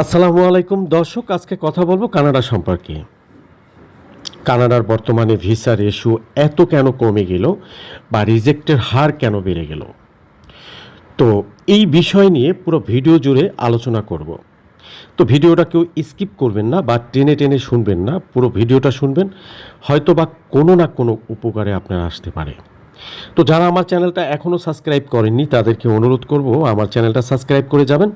আসসালামু আলাইকুম। দর্শক, আজকে কথা বলব কানাডা সম্পর্কে। কানাডার বর্তমানে ভিসা রেশিও এত কেন কমে গেল বা রিজেক্টের হার কেন বেড়ে গেল? তো এই বিষয় নিয়ে পুরো ভিডিও জুড়ে আলোচনা করব। তো ভিডিওটা কেউ স্কিপ করবেন না বা টেনে টেনে শুনবেন না, পুরো ভিডিওটা শুনবেন। হয়তো বা কোনো না কোনো উপকারে আপনার আসতে পারে। তো যারা আমার চ্যানেলটা এখনও সাবস্ক্রাইব করেননি, তাদেরকে অনুরোধ করব আমার চ্যানেলটা সাবস্ক্রাইব করে যাবেন।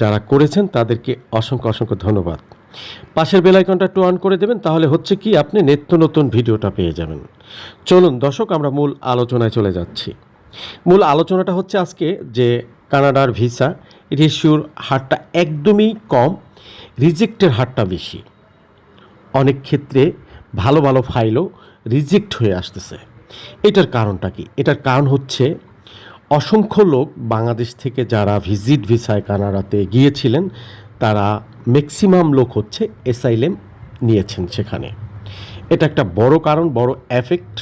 যারা করেছেন, তাদেরকে অসংখ্য অসংখ্য ধন্যবাদ। পাশের বেলাইকনটা একটু অন করে দেবেন, তাহলে হচ্ছে কি আপনি নিত্য নতুন ভিডিওটা পেয়ে যাবেন। চলুন দর্শক, আমরা মূল আলোচনায় চলে যাচ্ছি। মূল আলোচনাটা হচ্ছে আজকে যে কানাডার ভিসা রেশিওর হারটা একদমই কম, রিজেক্টের হারটা বেশি। অনেক ক্ষেত্রে ভালো ভালো ফাইলও রিজেক্ট হয়ে আসতেছে। এটার কারণটা কি? এটার কারণ হচ্ছে অসংখ্য লোক বাংলাদেশ থেকে যারা ভিজিট ভিসায় কানাডাতে গিয়েছিলেন, তারা ম্যাক্সিমাম লোক হচ্ছে এসাইলেম নিয়েছেন সেখানে। এটা একটা বড় কারণ, বড় এফেক্ট।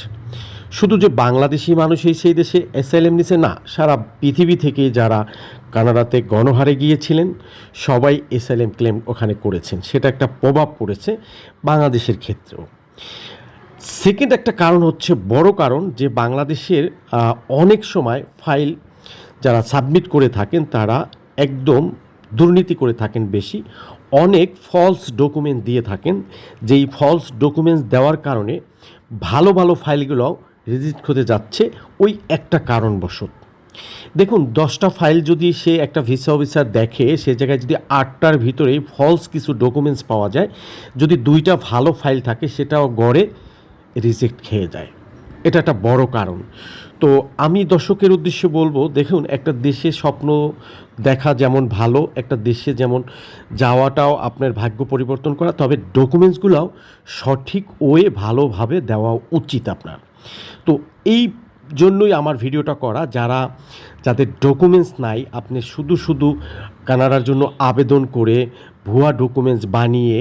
শুধু যে বাংলাদেশি মানুষই সেই দেশে এসএলএম নিছে না, সারা পৃথিবী থেকে যারা কানাডাতে গণহারে গিয়েছিলেন, সবাই এসএলএম ক্লেম ওখানে করেছেন। সেটা একটা প্রভাব পড়েছে বাংলাদেশের ক্ষেত্রেও। সেকেন্ড একটা কারণ হচ্ছে, বড় কারণ যে বাংলাদেশের অনেক সময় ফাইল যারা সাবমিট করে থাকেন, তারা একদম দুর্নীতি করে থাকেন বেশি। অনেক ফলস ডকুমেন্ট দিয়ে থাকেন, যেই ফলস ডকুমেন্টস দেওয়ার কারণে ভালো ভালো ফাইলগুলো রিজেক্ট হতে যাচ্ছে, ওই একটা কারণবশত। দেখুন, দশটা ফাইল যদি সে একটা ভিসা অফিসার দেখে, সে জায়গায় যদি আটটার ভিতরে ফলস কিছু ডকুমেন্টস পাওয়া যায়, যদি দুইটা ভালো ফাইল থাকে, সেটাও গড়ে রিজেক্ট খেয়ে যায়। এটা একটা বড় কারণ। তো আমি দর্শকের উদ্দেশ্যে বলব, দেখুন, একটা দেশে স্বপ্ন দেখা যেমন ভালো, একটা দেশে যেমন যাওয়াটাও আপনার ভাগ্য পরিবর্তন করা, তবে ডকুমেন্টসগুলোও সঠিক ওয়ে ভালোভাবে দেওয়া উচিত আপনার। তো এই জন্যই আমার ভিডিওটা করা, যারা, যাদের ডকুমেন্টস নাই, আপনি শুধু শুধু কানাডার জন্য আবেদন করে ভুয়া ডকুমেন্টস বানিয়ে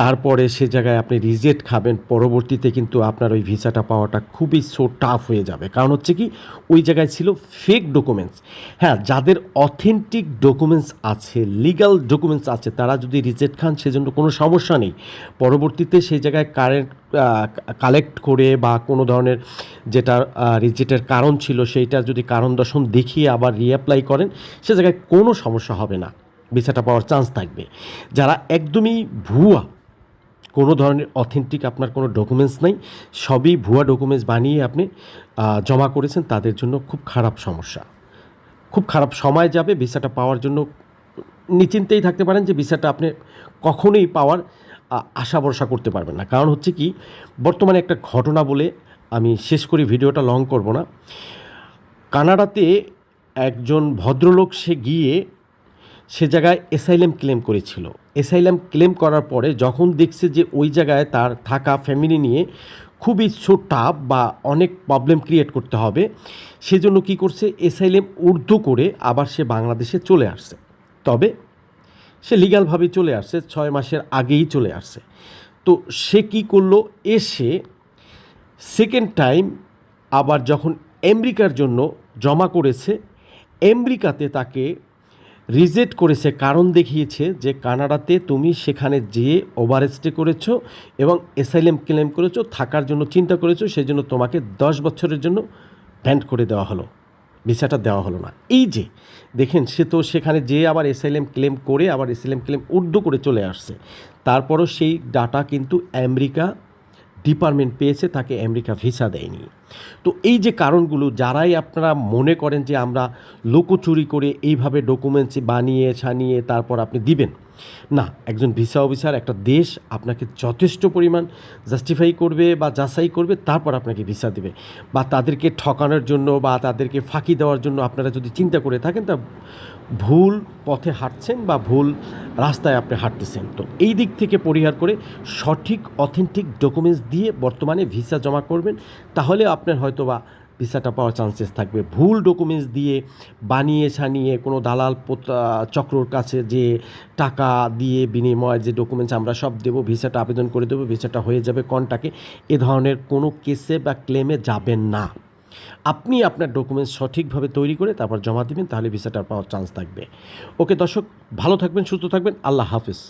তারপরে সে জায়গায় আপনি রিজেক্ট খাবেন, পরবর্তীতে কিন্তু আপনার ওই ভিসাটা পাওয়াটা খুবই সো টাফ হয়ে যাবে। কারণ হচ্ছে কি, ওই জায়গায় ছিল ফেক ডকুমেন্টস হ্যাঁ যাদের অথেন্টিক ডকুমেন্টস আছে লিগ্যাল ডকুমেন্টস আছে, তারা যদি রিজেক্ট খান, সেজন্য কোনো সমস্যা নেই। পরবর্তীতে সেই জায়গায় কারেন্ট কালেক্ট করে বা কোনো ধরনের যেটা রিজেক্টের কারণ ছিল সেইটা যদি কারণ দর্শন দেখিয়ে আবার রিঅ্যাপ্লাই করেন, সে জায়গায় কোনো সমস্যা হবে না। ভিসাটা পাওয়ার চান্স থাকবে। যারা একদমই ভুয়া, কোনো ধরনের অথেন্টিক আপনার কোনো ডকুমেন্টস নেই, সবই ভুয়া ডকুমেন্টস বানিয়ে আপনি জমা করেছেন, তাদের জন্য খুব খারাপ সমস্যা। খুব খারাপ সময় যাবে ভিসাটা পাওয়ার জন্য। নিশ্চিন্তেই থাকতে পারেন যে ভিসাটা আপনি কখনোই পাওয়ার আশা ভরসা করতে পারবেন না। কারণ হচ্ছে কি, বর্তমানে একটা ঘটনা বলে আমি শেষ করি, ভিডিওটা লং করব না। কানাডাতে একজন ভদ্রলোক সে গিয়ে সে জায়গায় এসাইলেম ক্লেম করেছিল। এসাইলেম ক্লেম করার পরে যখন দেখছে যে ওই জায়গায় তার থাকা ফ্যামিলি নিয়ে খুবই টাফ বা অনেক প্রবলেম ক্রিয়েট করতে হবে, সেজন্য কি করছে? এসাইলেম উর্দু করে আবার সে বাংলাদেশে চলে আসছে। তবে সে লিগ্যালভাবে চলে আসছে, ছয় মাসের আগেই চলে আসছে। তো সে কি করল? এসে সেকেন্ড টাইম আবার যখন আমেরিকার জন্য জমা করেছে, আমেরিকাতে তাকে রিজেক্ট করেছে, কারণ দেখিয়েছে যে কানাডাতে তুমি সেখানে যেয়ে ওভার স্টে করেছ এবং এসাইলেম ক্লেম করেছ, থাকার জন্য চিন্তা করেছ সেই জন্য তোমাকে দশ বছরের জন্য ব্যান্ড করে দেওয়া হলো। ভিসাটা দেওয়া হলো না। এই যে, দেখেন, সে তো সেখানে যেয়ে আবার এসএলএম ক্লেম করে, আবার এসএলএম ক্লেম উর্দু করে চলে আসছে। তারপরও সেই ডাটা কিন্তু আমেরিকা ডিপার্টমেন্ট পেয়েছে, তাকে আমেরিকা ভিসা দেয়নি। তো এই যে কারণগুলো, যারাই আপনারা মনে করেন যে আমরা লোকচুরি করে এইভাবে ডকুমেন্টস বানিয়ে, ছানিয়ে তারপর আপনি দিবেন না, একজন ভিসা অফিসার একটা দেশ আপনাকে যথেষ্ট পরিমাণ জাস্টিফাই করবে বা যাচাই করবে, তারপর আপনাকে ভিসা দেবে। বা তাদেরকে ঠকানোর জন্য বা তাদেরকে ফাঁকি দেওয়ার জন্য আপনারা যদি চিন্তা করে থাকেন, তা ভুল পথে হাঁটছেন বা ভুল রাস্তায় আপনি হাঁটতেছেন। তো এই দিক থেকে পরিহার করে সঠিক অথেন্টিক ডকুমেন্টস দিয়ে বর্তমানে ভিসা জমা করবেন। তাহলে আপনার হয়তো বা ভিসাটা পাওয়ার চান্সেস থাকবে। ভুল ডকুমেন্টস দিয়ে বানিয়ে সানিয়ে কোনো দালাল চক্রর কাছে যে টাকা দিয়ে বিনিময়ে যে ডকুমেন্টস আমরা সব দেবো, ভিসাটা আবেদন করে দেবো, ভিসাটা হয়ে যাবে কনটাকে, এ ধরনের কোনো কেসে বা ক্লেমে যাবেন না। আপনি আপনার ডকুমেন্টস সঠিকভাবে তৈরি করে তারপর জমা দিবেন, তাহলে ভিসাটা পাওয়ার চান্স থাকবে। ওকে দর্শক, ভালো থাকবেন, সুস্থ থাকবেন, আল্লাহ হাফিজ।